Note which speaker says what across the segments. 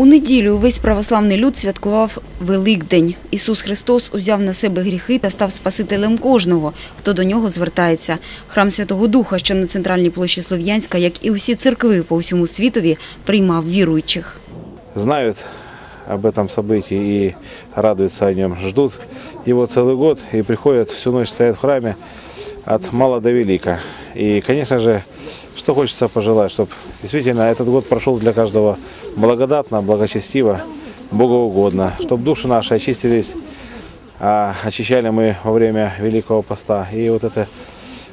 Speaker 1: У неділю увесь православний люд святкував Великдень. Ісус Христос узяв на себе гріхи та став спасителем кожного, хто до нього звертається. Храм Святого Духа, що на центральній площі Слов'янська, як і усі церкви по всьому світові, приймав віруючих.
Speaker 2: знают об этом событии и радуются о нем, ждут его целый год и приходят всю ночь стоят в храме от мала до велика. И, конечно же, что хочется пожелать, чтобы действительно этот год прошел для каждого благодатно, благочестиво, богоугодно, чтобы души наши очистились, а очищали мы во время Великого Поста. И вот это,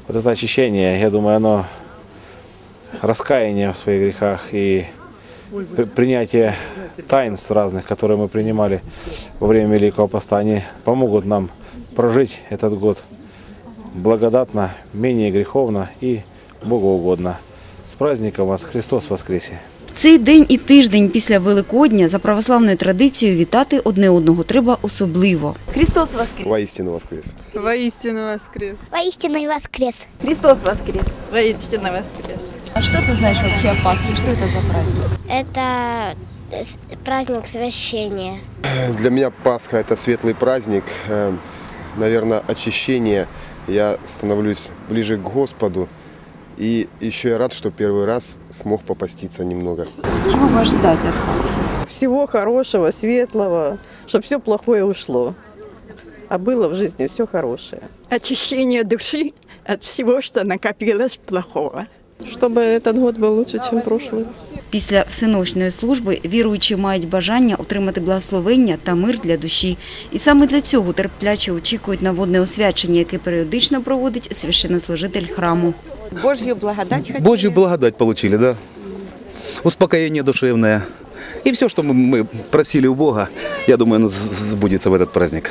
Speaker 2: вот это очищение, я думаю, оно раскаяние в своих грехах и при- принятие таинств разных, которые мы принимали во время Великого Поста, они помогут нам прожить этот год благодатно, менее греховно и богоугодно. С праздником вас! Христос воскресе!
Speaker 1: Цей день і тиждень після Великодня за православною традицією вітати одне одного треба особливо. Христос Воскрес!
Speaker 3: Воистину воскрес.
Speaker 4: Воистину воскрес.
Speaker 5: Воистину и воскрес.
Speaker 1: Христос Воскрес!
Speaker 4: Воистину воскрес.
Speaker 1: А что ты знаешь вообще о Пасхе? Что это за праздник?
Speaker 5: Это с- праздник священия.
Speaker 3: Для меня Пасха – это светлый праздник, наверное, очищение. Я становлюсь ближе к Господу. И еще я рад, что первый раз смог попаститься немного.
Speaker 1: Чего вы ожидаете от Пасхи?
Speaker 4: Всего хорошего, светлого, чтобы все плохое ушло. А было в жизни все хорошее.
Speaker 6: очищение души от всего, что накопилось плохого.
Speaker 4: Чтобы этот год был лучше, чем прошлый.
Speaker 1: Після всеночної служби віруючі мають бажання отримати благословення та мир для душі. І саме для цього терпляче очікують на водне освячення, яке періодично проводить священнослужитель храму.
Speaker 6: Божью благодать хотели.
Speaker 7: Божью благодать получили, да. Успокоение душевное. И все, что мы- мы просили у Бога, я думаю, оно с- сбудется в этот праздник.